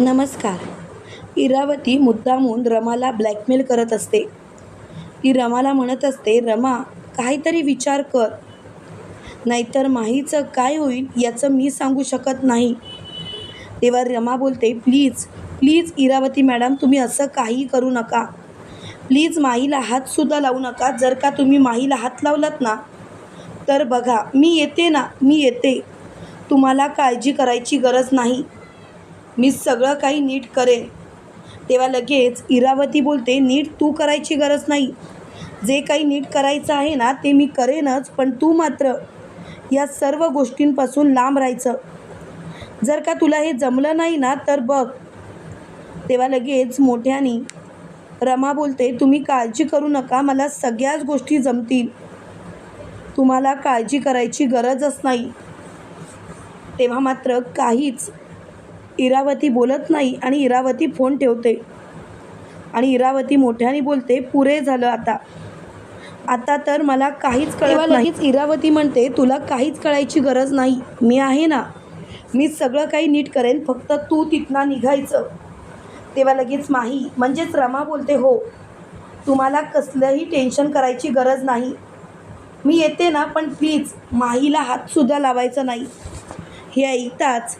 नमस्कार. इरावती मुद्दामून रमाला ब्लॅकमेल करत असते. ती रमाला म्हणत असते रमा काहीतरी विचार कर. नाहीतर माहीचं काय होईल याचं मी सांगू शकत नाही. तेव्हा रमा बोलते प्लीज प्लीज इरावती मॅडम तुम्ही असं काही करू नका. प्लीज माहीला हातसुद्धा लावू नका. जर का तुम्ही माहीला हात लावलात ना तर बघा मी येते ना मी येते. तुम्हाला काळजी करायची गरज नाही. मी सगळं काही नीट करेन. तेव्हा लगेच इरावती बोलते नीट तू करायची गरज नाही. जे काही नीट करायचं आहे ना ते मी करेनच पण तू मात्र या सर्व गोष्टींपासून लांब राहायचं. जर का तुला हे जमलं नाही ना तर बघ. तेव्हा लगेच मोठ्यानी रमा बोलते तुम्ही काळजी करू नका मला सगळ्याच गोष्टी जमतील. तुम्हाला काळजी करायची गरजच नाही. तेव्हा मात्र काहीच इरावती बोलत नाही आणि इरावती फोन ठेवते. आणि इरावती मोठ्याने बोलते पुरे झालं आता. आता तर मला काहीच कळत लगेच इरावती म्हणते तुला काहीच कळायची गरज नाही. मी आहे ना. मी सगळं काही नीट करेन. फक्त तू तिथनं निघायचं. तेव्हा लगेच माही म्हणजेच रमा बोलते हो. तुम्हाला कसलंही टेन्शन करायची गरज नाही. मी येते ना पण प्लीज माहीला हातसुद्धा लावायचा नाही. हे ऐकताच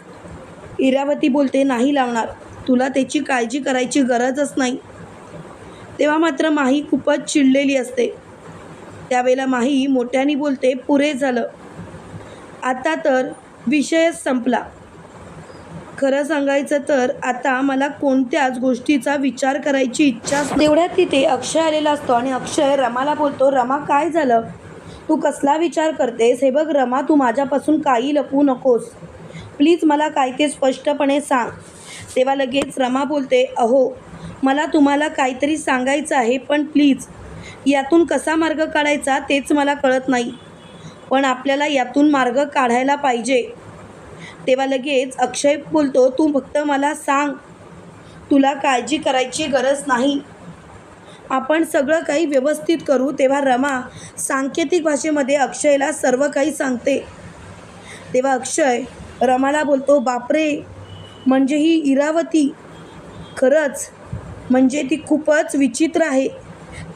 इरावती बोलते नाही लावणार तुला त्याची काळजी करायची गरजच नाही. तेव्हा मात्र माही खूपच चिडलेली असते. त्यावेळेला माही मोठ्याने बोलते पुरे झालं. आता तर विषयच संपला. खरं सांगायचं तर आता मला कोणत्याच गोष्टीचा विचार करायची इच्छा तेवढ्यात तिथे अक्षय आलेला असतो आणि अक्षय रमाला बोलतो रमा काय झालं? तू कसला विचार करतेस? हे बघ रमा तू माझ्यापासून काही लपवू नकोस. प्लीज मला काय ते स्पष्टपणे सांग. तेव्हा लगेच रमा बोलते अहो मला तुम्हाला काहीतरी सांगायचं आहे पण प्लीज यातून कसा मार्ग काढायचा तेच मला कळत नाही. पण आपल्याला यातून मार्ग काढायला पाहिजे. तेव्हा लगेच अक्षय बोलतो तू फक्त मला सांग तुला काळजी करायची गरज नाही. आपण सगळं काही व्यवस्थित करू. तेव्हा रमा सांकेतिक भाषेमध्ये अक्षयला सर्व काही सांगते. तेव्हा अक्षय रमाला बोलतो बापरे म्हणजे ही इरावती. खरंच म्हणजे ती खूपच विचित्र आहे.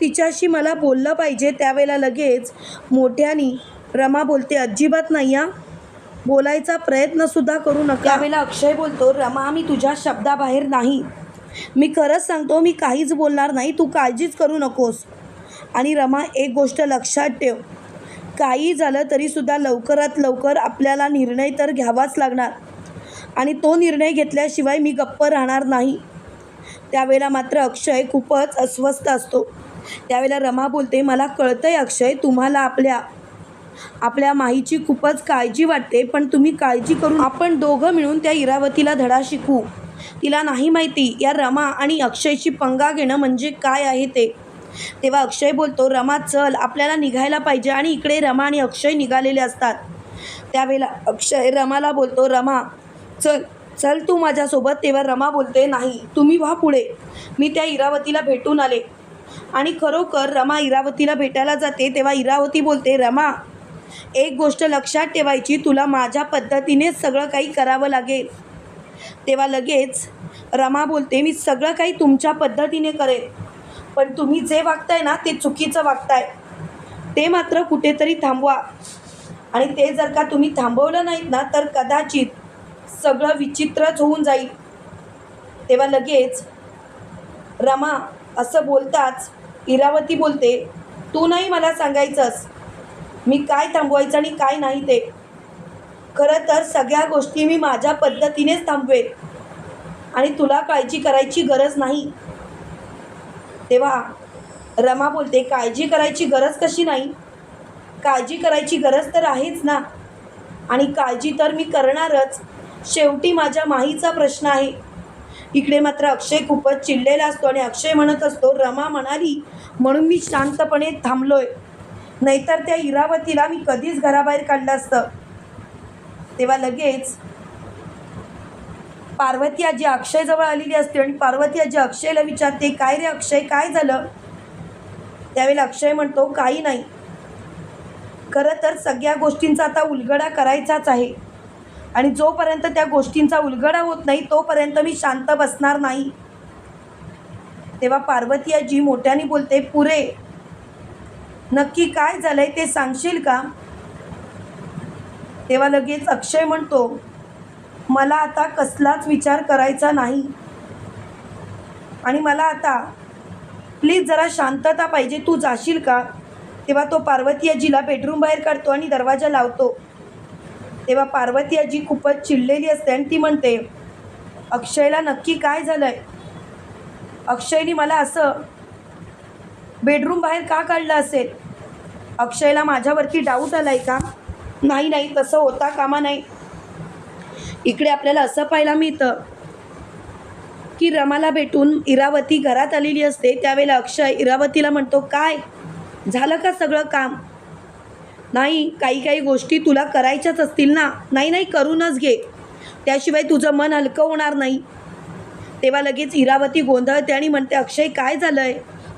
तिच्याशी मला बोललं पाहिजे त्यावेळेला लगेच मोठ्यानी रमा बोलते अजिबात नाही या बोलायचा प्रयत्नसुद्धा करू नका. त्यावेळेला अक्षय बोलतो रमा मी तुझ्या शब्दाबाहेर नाही. मी खरंच सांगतो मी काहीच बोलणार नाही. तू काळजीच करू नकोस. आणि रमा एक गोष्ट लक्षात ठेव काही झालं तरीसुद्धा लवकरात लवकर आपल्याला निर्णय तर घ्यावाच लागणार. आणि तो निर्णय घेतल्याशिवाय मी गप्प राहणार नाही. त्यावेळेला मात्र अक्षय खूपच अस्वस्थ असतो. त्यावेळेला रमा बोलते मला कळतंय अक्षय तुम्हाला आपल्या आपल्या माहीची खूपच काळजी वाटते पण तुम्ही काळजी करून आपण दोघं मिळून त्या इरावतीला धडा शिकू. तिला नाही माहिती या रमा आणि अक्षयची पंगा घेणं म्हणजे काय आहे ते. तेव्हा अक्षय बोलतो रमा चल आपल्याला निघायला पाहिजे आणि इकडे रमा आणि अक्षय निघालेले असतात. त्यावेळेला अक्षय रमाला बोलतो रमा चल चल तू माझ्यासोबत. तेव्हा रमा बोलते नाही तुम्ही व्हा पुढे. मी त्या इरावतीला भेटून आले. आणि खरोखर रमा इरावतीला भेटायला जाते तेव्हा इरावती बोलते रमा एक गोष्ट लक्षात ठेवायची तुला माझ्या पद्धतीनेच सगळं काही करावं लागेल. तेव्हा लगेच रमा बोलते मी सगळं काही तुमच्या पद्धतीने करेन. पण तुम्ही जे वागताय ना ते चुकीचं वागताय. ते मात्र कुठेतरी थांबवा. आणि ते जर का तुम्ही थांबवलं नाहीत ना तर कदाचित सगळं विचित्रच होऊन जाईल. तेव्हा लगेच रमा असं बोलताच इरावती बोलते तू नाही मला सांगायचंस. मी काय थांबवायचं आणि काय नाही ते. खरं तर सगळ्या गोष्टी मी माझ्या पद्धतीनेच थांबवेन. आणि तुला काळजी करायची गरज नाही. तेव्हा रमा बोलते काळजी करायची गरज कशी नाही? काळजी करायची गरज तर आहेच ना? आणि काळजी तर मी करणारच. शेवटी माझ्या माहीचा प्रश्न आहे. इकडे मात्र अक्षय खूपच चिडलेला असतो आणि अक्षय म्हणत असतो रमा म्हणाली म्हणून मी शांतपणे थांबलोय. नाहीतर त्या इरावतीला मी कधीच घराबाहेर काढलं असतं. तेव्हा लगेच पार्वती आजी अक्षयजवळ आलेली असते आणि पार्वती आजी अक्षयला विचारते काय रे अक्षय काय झालं? त्यावेळेला अक्षय म्हणतो काही नाही. खरं तर सगळ्या गोष्टींचा आता उलगडा करायचाच आहे. आणि जोपर्यंत त्या गोष्टींचा उलगडा होत नाही तोपर्यंत मी शांत बसणार नाही. तेव्हा पार्वती आजी मोठ्याने बोलते पुरे नक्की काय झालंय ते सांगशील का? तेव्हा लगेच अक्षय म्हणतो मला आता कसलाच विचार करायचा नाही. आणि मला आता प्लीज जरा शांतता पाहिजे. तू जाशील का? तेव्हा तो पार्वती आजीला बेडरूम बाहेर काढतो आणि दरवाजा लावतो. तेव्हा पार्वती आजी खूपच चिडलेली असते आणि ती म्हणते अक्षयला नक्की काय झालं आहे अक्षयने मला असं बेडरूम बाहेर का काढलं असेल? अक्षयला माझ्यावरती डाऊट आला आहे का? नाही नाही तसं होता कामा नाही. इकडे आपल्याला असं पाहायला मिळतं की रमाला भेटून इरावती घरात आलेली असते. त्यावेळेला अक्षय इरावतीला म्हणतो काय? झालं का सगळं काम? नाही काही काही गोष्टी तुला करायच्याच असतील ना. नाही नाही करूनच घे. त्याशिवाय तुझं मन हलकं होणार नाही. तेव्हा लगेच इरावती गोंधळते आणि म्हणते अक्षय काय झालं आहे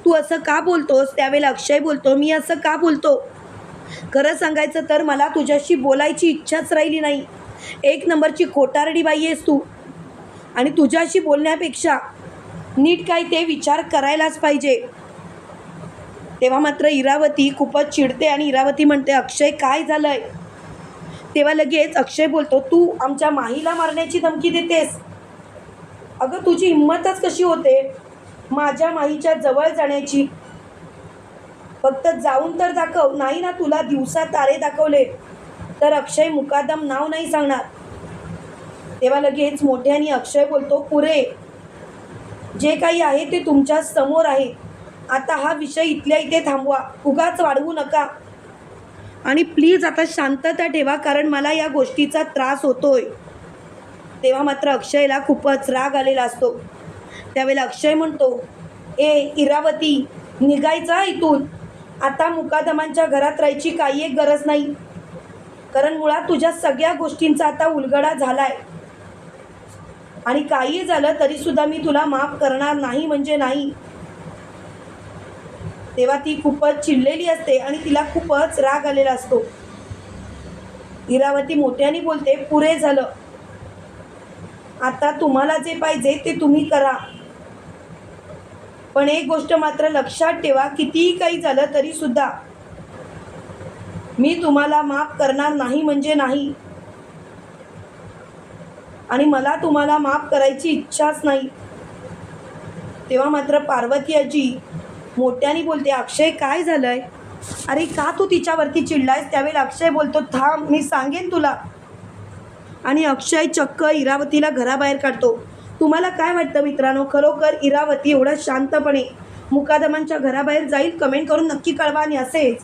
तू असं का बोलतोस? त्यावेळेला अक्षय बोलतो मी असं का बोलतो? खरं सांगायचं तर मला तुझ्याशी बोलायची इच्छाच राहिली नाही. एक नंबरची खोटारडी बाई आहेस तू. आणि तुझ्याशी बोलण्यापेक्षा नीट काय ते विचार करायलाच पाहिजे. तेव्हा मात्र इरावती खूपच चिडते आणि इरावती म्हणते अक्षय काय झालंय? तेव्हा लगेच अक्षय बोलतो तू आमच्या माहीला मारण्याची धमकी देतेस. अगं तुझी हिंमतच कशी होते? माझ्या माहीच्या जवळ जाण्याची. फक्त जाऊन तर दाखव नाही ना तुला दिवसा तारे दाखवले. तर अक्षय मुकादम नाव नाही सांगणार. तेव्हा लगेच मोठ्याने अक्षय बोलतो पुरे जे काही आहे ते तुमच्यासमोर आहे. आता हा विषय इथल्या इथे थांबवा. उगाच वाढवू नका. आणि प्लीज आता शांतता ठेवा कारण मला या गोष्टीचा त्रास होतोय. तेव्हा मात्र अक्षयला खूपच राग आलेला असतो. त्यावेळेला अक्षय म्हणतो ए इरावती निघायचा इथून. आता मुकादमांच्या घरात राहायची काही एक गरज नाही. कारण मुळात तुझ्या सगळ्या गोष्टींचा आता उलगडा झालाय. आणि काही झालं तरीसुद्धा मी तुला माफ करणार नाही म्हणजे नाही. तेव्हा ती खूपच चिडलेली असते आणि तिला खूपच राग आलेला असतो. इरावती मोठ्याने बोलते पुरे झालं. आता तुम्हाला जे पाहिजे ते तुम्ही करा. पण एक गोष्ट मात्र लक्षात ठेवा कितीही काही झालं तरी सुद्धा मी तुम्हाला माफ करणार नाही म्हणजे नाही. आणि मला तुम्हाला माफ करायची इच्छाच नाही. तेव्हा मात्र पार्वती आजी मोठ्याने बोलते अक्षय काय झालंय? अरे का तू तिच्यावरती चिडलायस? त्यावेळी अक्षय बोलतो थांब मी सांगेन तुला. आणि अक्षय चक्क इरावतीला घराबाहेर काढतो. तुम्हाला काय वाटतं मित्रांनो? खरोखर इरावती एवढं शांतपणे मुकादमांच्या घराबाहेर जाईल? कमेंट करून नक्की कळवा आणि असेच.